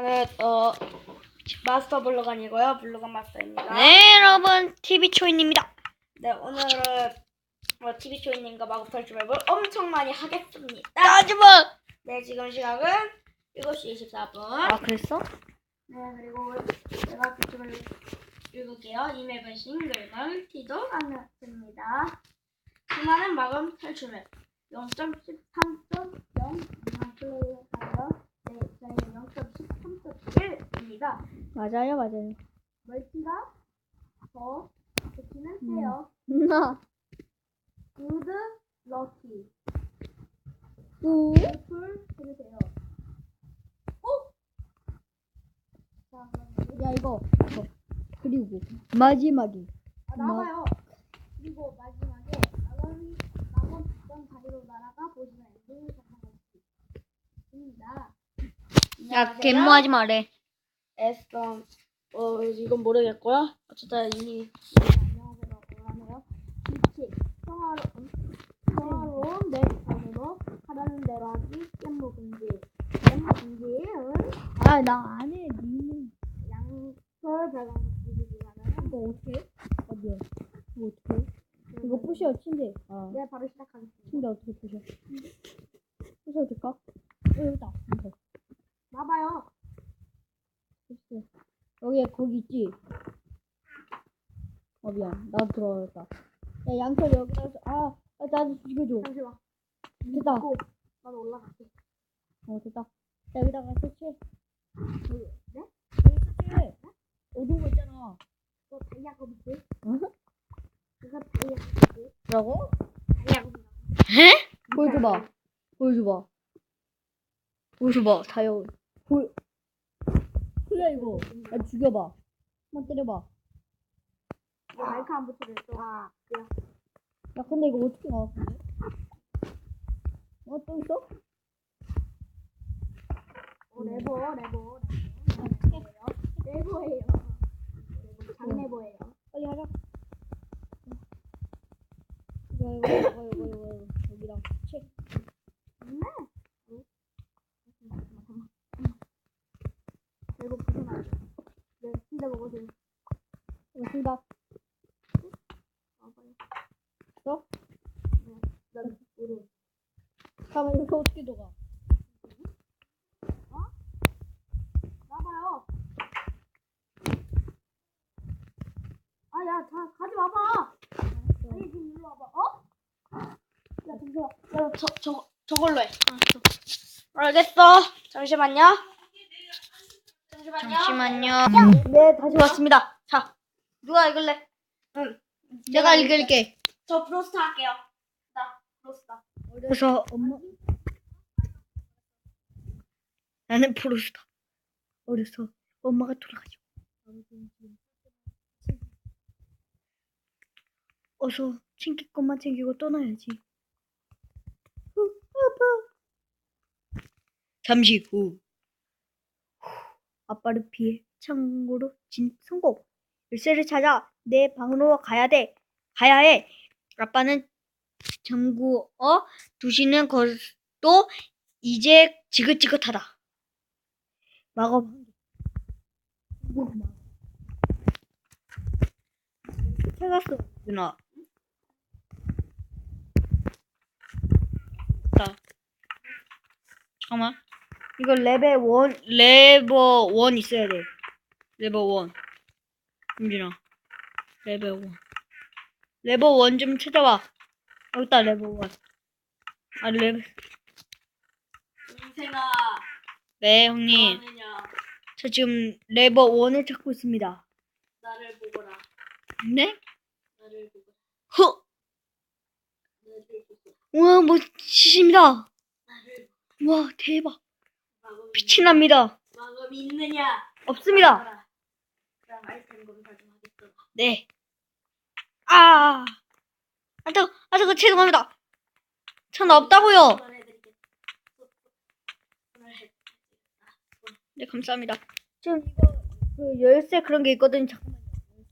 저는 어 마스터 블로건이고요. 블로건 마스터입니다. 네 여러분 TV 초인입니다. 네 오늘은 어, TV 초인님과 마법탈 주맵을 엄청 많이 하겠습니다. 하지마. 네 지금 시각은 7시 24분. 아 그랬어? 네 그리고 제가 좀 읽을게요. 이 맵은 싱글만 티도 않았습니다. 수많은 마감 탈출맵 0.13.0 플레이하여 네, 저희 0.13 3.1입니다. 맞아요, 맞아요. 멀티가 더 좋기는 음. 해요. 나. 굿 럭키. 우. 애플 들으세요. 오! 자, 그럼 야, 이거. 이거. 그리고 마지막이. 아, 나와요. 그리고 마지막에 나머지 남은 뒷방 다리로 날아가 보시면 엔딩이 정말 멋있습니다. 야, 개모하지 말래. 에스턴 어 이건 모르겠고요. 어쨌든 이미 안녕하세요 하네요. 미치 평화로운 평화로운 내 편으로 하라는 대로 하기 깻모 금지 깻모 금지는 아, 나 안 해. 니는. 양털 발광 부기지만은 이거 어떻게 해? 어디야? 이거 어떻게 해? 이거 부셔, 침대. 아. 네 바로 시작하겠습니다. 침대 어떻게 부셔? 부셔도 될까? 어, 여기다. 이거. 나봐요. 부셔. 여기, 거기 있지? 어, 미안. 나도 들어가겠다. 야, 양털 여기다, 서- 아, 아, 나도 죽여줘. 잠시만. 됐다. 믿고 나도 올라갈게. 어, 됐다. 자, 여기다가 설치해. 네? 여기 설치해. 어두운 거 있잖아. 그거 다이아 검지? 응? 그거 다이아 검지? 뭐라고? 다이아 검지. 에? 보여줘봐. 보여줘봐. 보여줘봐. 다요. 보. 그래 이거. 야 죽여봐. 한번 때려봐. 이거 마이크 안 또. 아, 야. 야 근데 이거 어떻게 나와? 근데? 어또 있어? 어, 레버, 레버, 레버. 레버예요. 레버, 장레버예요. 빨리 하자. 이거 이거 이거 이거 이거 여기랑 책. 네. 어? 잠깐만, 잠깐만, 잠깐만. 레버 부서나요. 고맙습니다. 아, 빨리. 너? 잠깐만 이거 어떻게 녹아? 나봐요. 아, 야, 가, 가지 마봐. 아니, 지금 일로 와봐. 어? 야, 잠시만. 야, 저, 저, 저걸로 해. 알겠어. 잠시만요. 잠시만요. 네, 다시 왔습니다. 자, 누가 읽을래? 응. 내가 읽을게. 저 브로스트 할게요. 나, 브로스트. 그래서 엄마 나는 프로스다. 어려서 엄마가 돌아가죠. 어서 챙길 것만 챙기고 떠나야지. 잠시 후. 후, 아빠를 피해 창고로 진 성공. 열쇠를 찾아 내 방으로 가야 돼. 가야 해. 아빠는 잠구어 두시는 것도 이제 지긋지긋하다. 마법 뭐 마법. 찾았어 누나. 자 잠깐만 이거 레벨 원 레버 원 있어야 돼. 레버 원. 김진아 레벨 원. 레버 원 좀 찾아봐. 여기 있다 레버 원. 아 레벨 인생아, 네 형님. 뭐하느냐. 저 지금 레버 원을 찾고 있습니다. 나를 보거라. 네? 나를 보거라. 허! 나를 보거라. 우와 멋지십니다. 나를 와 대박. 빛이 납니다. 마검 있느냐? 없습니다. 보거라. 그럼 아이템 검사 좀 하겠어. 네. 아. 아, 저, 아, 저거 죄송합니다. 전 없다고요. 네, 감사합니다. 지금 이거 그 열쇠 그런 게 있거든요. 잠깐만요.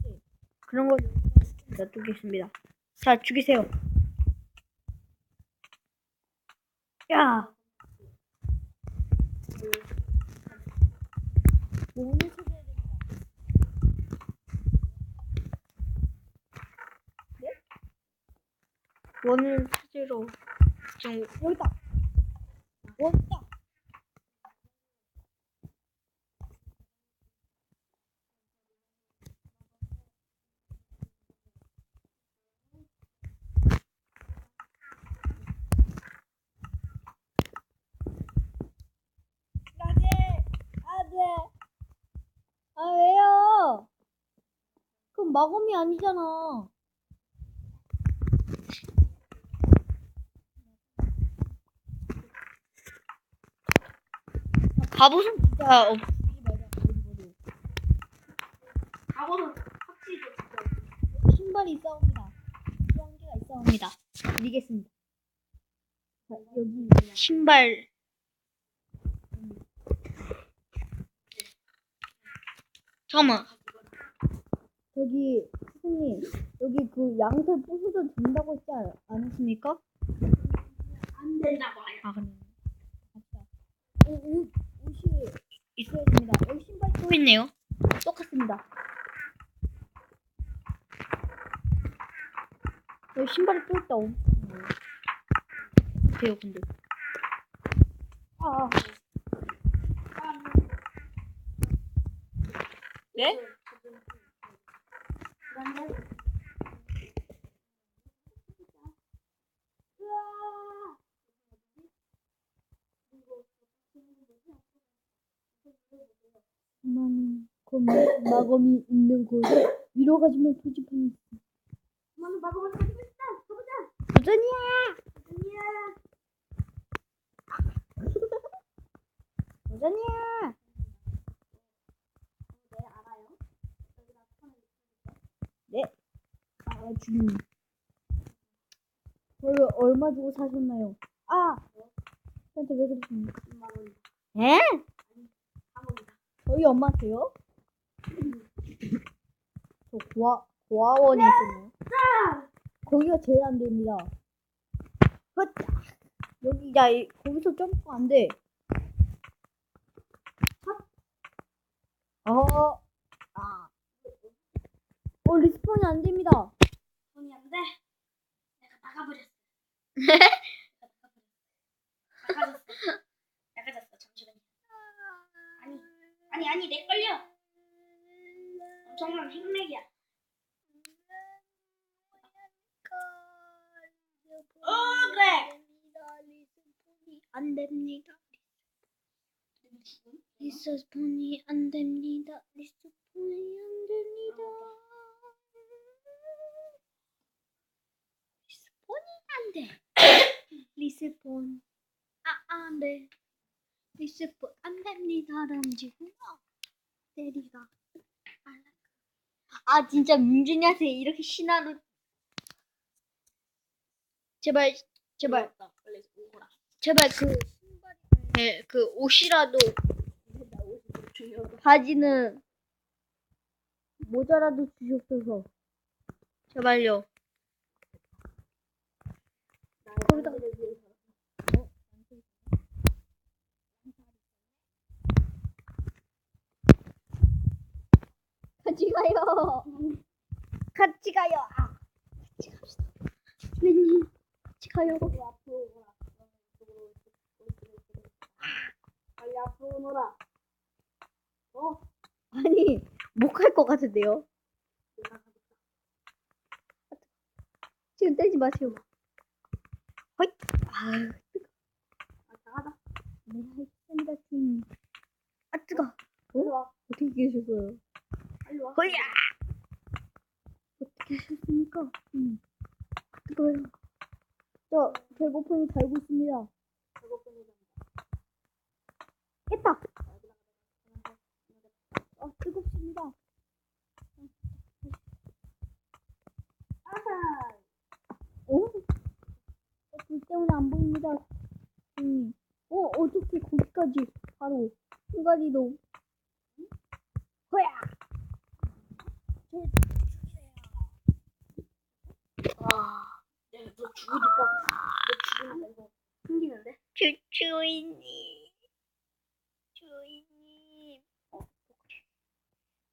열쇠. 그런 거 여기다 놔두겠습니다. 자, 죽이세요. 야. 네? 원을 찾으러 지금 여기다. 원 있다. 안돼, 안돼. 아 왜요? 그럼 마검이 아니잖아. 갑옷은 진짜 말자. 가보는 확실히. 신발이 있사옵니다. 이한 개가 있사옵니다. 드리겠습니다. 자, 여기 신발. 잠깐만. 저기 선생님 여기 그 양털 부수도 된다고 했지 않, 않았습니까? 안 된다고 해요. 아 그래. 맞다. 옷, 옷 옷이 있어야 됩니다. 여기 신발 또 있네요. 똑같습니다. 여기 신발이 또 있다. 돼요 근데. 아, 아. 네? 마검이 있는 곳에 위로 가지면 표지판이 있어. 엄마는 막아볼 수 있다. 가보자. 도전이야. 아니야. 도전이야. 네 알아요. 여기다 폰을 네. 아 주님. 저를 얼마 주고 사셨나요? 아. 저한테 왜 그러십니까? 10만 원. 에? 저희 엄마세요? 저 고아 고아원에 있었나요? 거기가 제일 안 됩니다. 헛! 여기 야 이- 거기서 점프 안 돼. 어. 아. 어 리스폰이 안 됩니다. 돈이 안 돼. 내가 나가버렸어. 내가 나가버렸어. 나가졌어. 나가졌어. 잠시만요. 아니, 아니, 아니, 내 걸려. 엄청난 핵맥이야. 어, 그래. 안 됩니다. 리스폰이 안 됩니다. 리스폰이 안 됩니다. 리스폰이 안 돼. 리스폰. 아, 안 돼. 리스폰 안 됩니다. 람지구나. 때리가. 아, 진짜 민준이한테 이렇게 신화로. 제발, 제발. 제발 그 네, 그 옷이라도. 바지는 모자라도 주셨어서 제발요. 거기다가- 나를 위해서. 같이 가요. 같이 가요. 아, 같이 갑시다. 주인님, 같이 가요. 빨리 앞으로 오거라. 이쪽으로, 이쪽 으로, 이쪽으로. 빨리 앞으로 오너라. 어? 아니, 못갈것 같은데요. 내가 가겠다. 지금 떼지 마세요. 허이. 아, 아, 나가다. 네, 알겠습니다, 주인님. 아, 뜨거. 빨리 와. 어떻게 계셨어요? 와. 허야! 어떻게 하셨습니까? 음. 뜨거워요. 저 배고픔이 달고 있습니다. 깼다! 아, 뜨겁습니다. 아하. 오? 어, 불 때문에 안 보입니다. 음. 어, 어떻게 거기까지 바로 순간이동. 허야! 와, 내가 너 죽으니까, 너 죽으니까 이거 흔기는데? 주, 주인님. 주인님. 어, 오케이.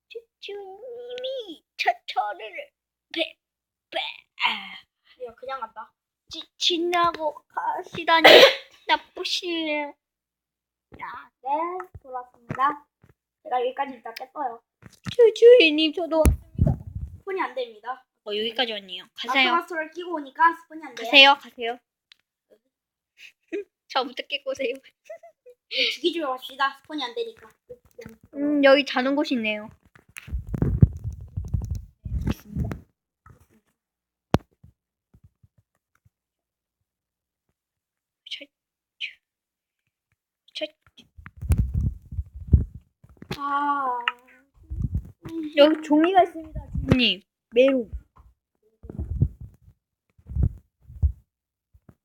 주, 주님이 저, 저를, 배, 배. 아. 야, 그냥 간다. 지, 지나고 가시다니 나쁘시네요. 네, 돌아왔습니다. 제가 여기까지 일단 깼어요. 주, 주인님, 저도 스폰이 안 됩니다. 어, 여기까지 왔네요. 가세요. 마스터마스터를 끼고 오니까 스폰이 안 돼요. 가세요, 가세요. 저부터 깨고 오세요. 죽이주러 갑시다. 스폰이 안 되니까. 음, 여기 자는 곳이 있네요. 아, 여기 종이가 있습니다, 주인님. 메롱.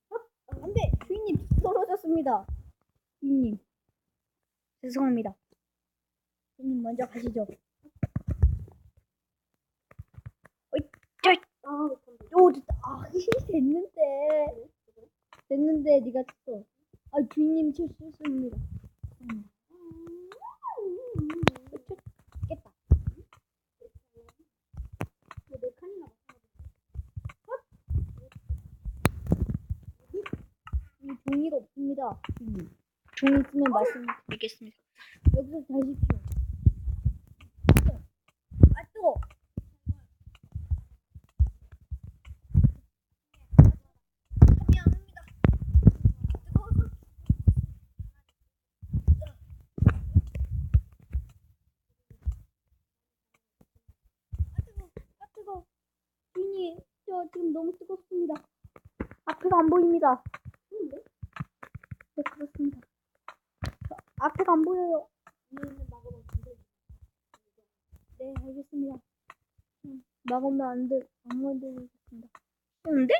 어? 안 돼! 주인님, 떨어졌습니다. 주인님. 죄송합니다. 주인님, 먼저 가시죠. 아, 오, 됐다. 아, 됐는데. 됐는데, 네가 쳤어. 아, 주인님 실수했습니다. 음, 깼다. 네 칸이나 이 종이가 종이 있으면 말씀드리겠습니다. 여기서 자십시오. 아, 뜨거! 아! 아, 지금 너무 뜨겁습니다. 앞에가 안 보입니다. 네, 그렇습니다. 저 앞에가 안 보여요. 네, 알겠습니다. 음, 막으면 안 돼, 안 만들겠습니다. 근데?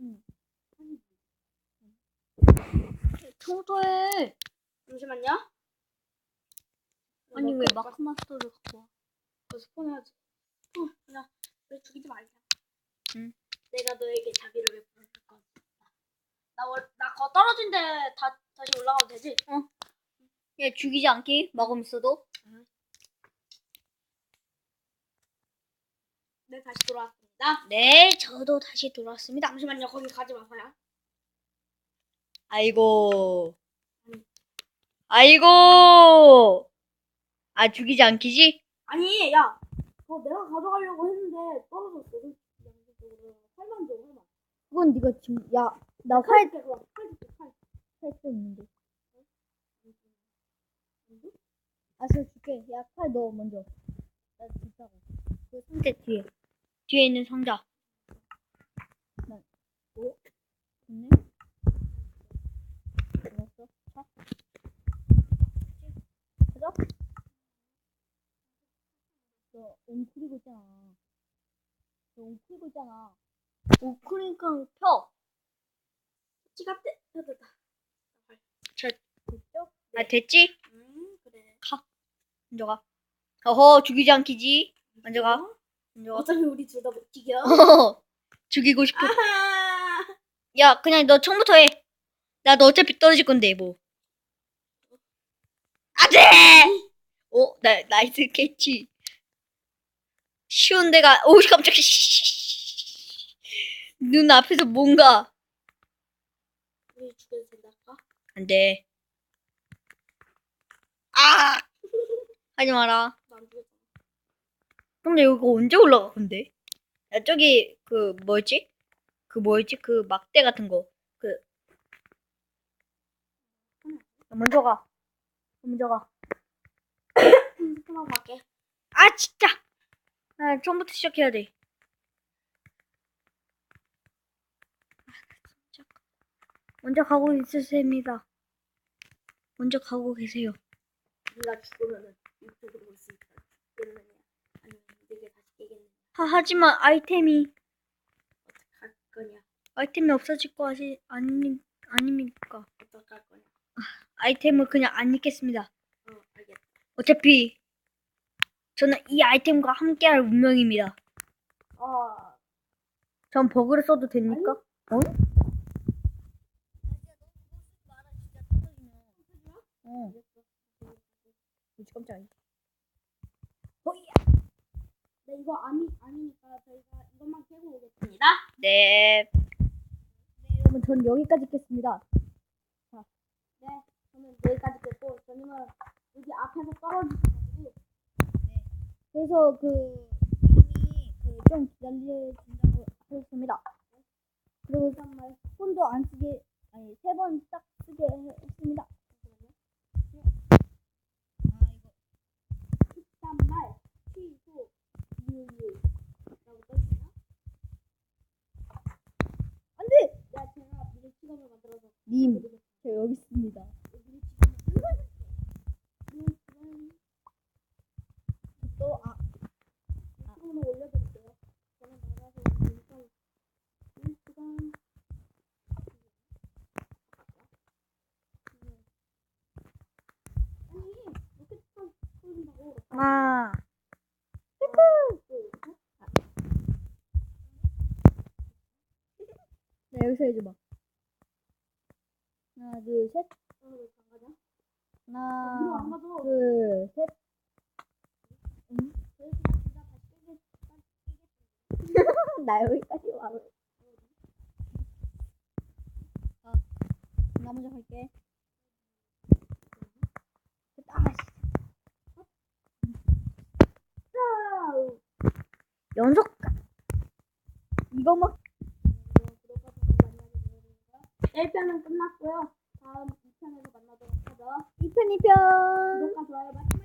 응. 청소해. 잠시만요. 아니 뭐왜 마크 마스터를 갖고 와? 그 스폰 해야지. 어, 그냥 왜 죽이지 말자. 응. 내가 너에게 자비를 베풀 거야. 나 월, 나거 떨어진 데 다, 다시 올라가도 되지? 얘 죽이지 않기? 막음 있어도? 네, 다시 돌아왔습니다. 네, 저도 다시 돌아왔습니다. 잠시만요. 거기 가지 마세요. 아이고. 아이고. 아, 죽이지 않기지? 아니, 야. 그거 내가 가져가려고 했는데 떨어졌어. 팔만 줘, 팔만. 그건 네가 지금, 야, 나팔 활, 줄게, 그럼. 팔 줄게, 팔. 할수 있는데. 알았어, 줄게. 야, 팔 너 먼저. 나 진짜고. 그 상자 뒤에. 뒤에 있는 상자. 난, 오? 좋네? 알았어. 자. 가자. 너 웅크리고 있잖아. 너 웅크리고 있잖아. 웅크리니까 펴. 지가 떼, 됐다. 됐죠? 아, 됐지? 음, 그래. 먼저 가. 어허, 죽이지 않기지? 먼저 가. 먼저 가. 어차피 우리 둘 다못 죽여. 어허, 죽이고 싶어. 아하. 야, 그냥 너 처음부터 해. 나 너 어차피 떨어질 건데, 뭐. 안 돼! 오, 나, 나이스 캐치. 쉬운 데가, 오, 깜짝이야. 눈 앞에서 뭔가. 우리 죽여도 된다까? 안 돼. 아! 하지 마라. 근데 여기 언제 올라가, 근데? 야, 저기, 그, 뭐였지? 그 뭐였지? 그 막대 같은 거. 그. 먼저 가. 먼저 가. 그만 갈게. 아, 진짜! 아, 처음부터 시작해야 돼. 먼저 가고 있으십니다. 먼저 가고 계세요. 네가 죽으면은 이쪽으로 올수 있다. 죽겠느냐? 아니면 네게 다시 깨겠느냐? 하, 하지만 아이템이, 어떡할 거냐? 아이템이 없어질 거 아시, 아니, 아닙니까? 어떡할 거냐? 아이템을 그냥 안 입겠습니다. 어, 알겠다. 어차피 저는 이 아이템과 함께할 운명입니다. 어, 전 버그를 써도 됩니까? 어? 어. 뭐지 깜짝이야. 네, 이거 아니, 아니니까 저희가 이것만 캐고 오겠습니다. 네. 여러분 전 여기까지 겠습니다. 네, 저는 여기까지 깼고, 저님은 여기 앞에서 떨어지셔가지고, 그래서 그 이미 그좀 기다려준다고 하셨습니다. 그리고 정말 폰도 안 쓰게 아니 세 번 딱 쓰게 해- 했습니다. 아 이거 13말, 취소, 유유. 라고 써있나요? 안돼 네, 제가 미리 시간을 만들어서 님 저 여기 있습니다. 미리 시간을 만들어서 또아 유튜브로 올려드릴게요. 저는 나가서 보니까 1시간 아니 로켓 타 쏘는다고 아. 해줘봐. 하나 둘 셋. 하나 둘 셋. 나 여기까지 와. 아, 나 먼저 갈게. 아, 씨. 연속. 이거 막 1편은 끝났고요. 다음 2편에서 만나도록 하죠. 2편 2편. 구독과 좋아요 버튼